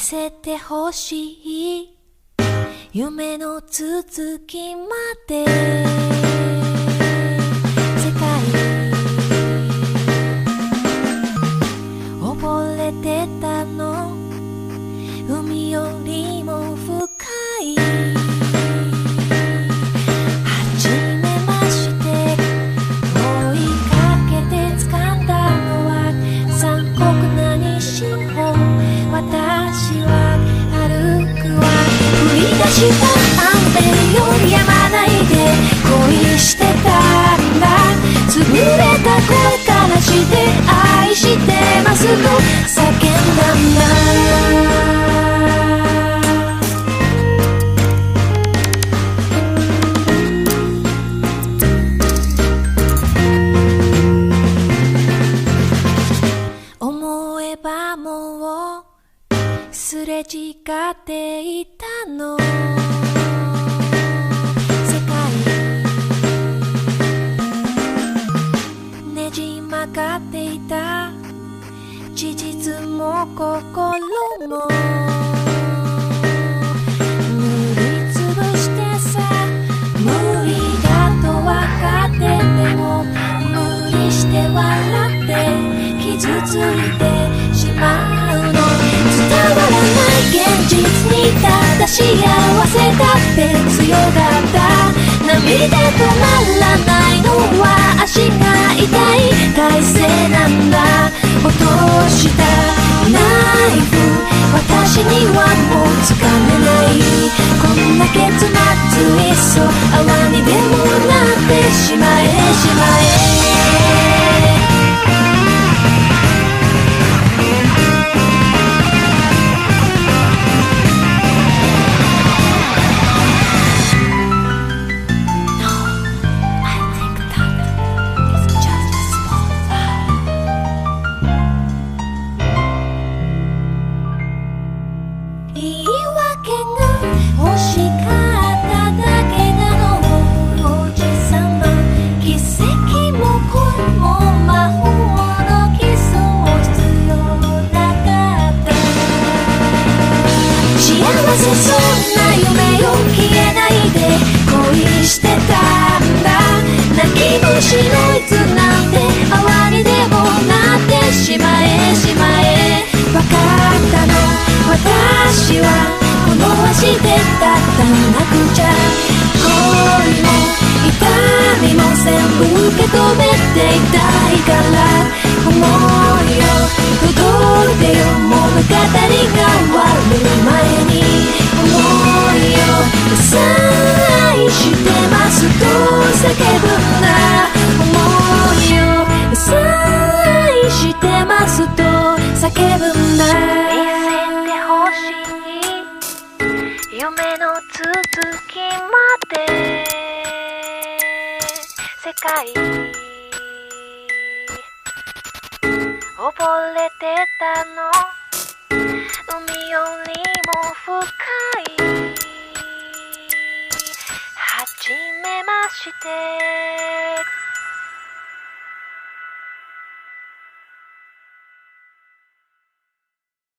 せてほしい。夢の続きまで。世界。溺れてたの。海より降り出した雨よすれ違っていたの。世界ねじ曲がっていた事実も心も。塗りつぶしてさ無理だと分かってても無理して笑って傷ついてしまう。わらない現実にただ幸せだって強がった涙止まらないのは足が痛い体勢なんだ落としたナイフ私にはもうつかめないこんな結末いっそ泡にでもなってしまえしまえしまえしまえわかったの私はこの足でだったなくちゃ恋も痛みも全部受け止めていたいから思いよ届いてよ物語が終わる前に思いよんだ見せてほしい。夢の続きまで。世界。溺れてたの？海よりも深い。はじめまして。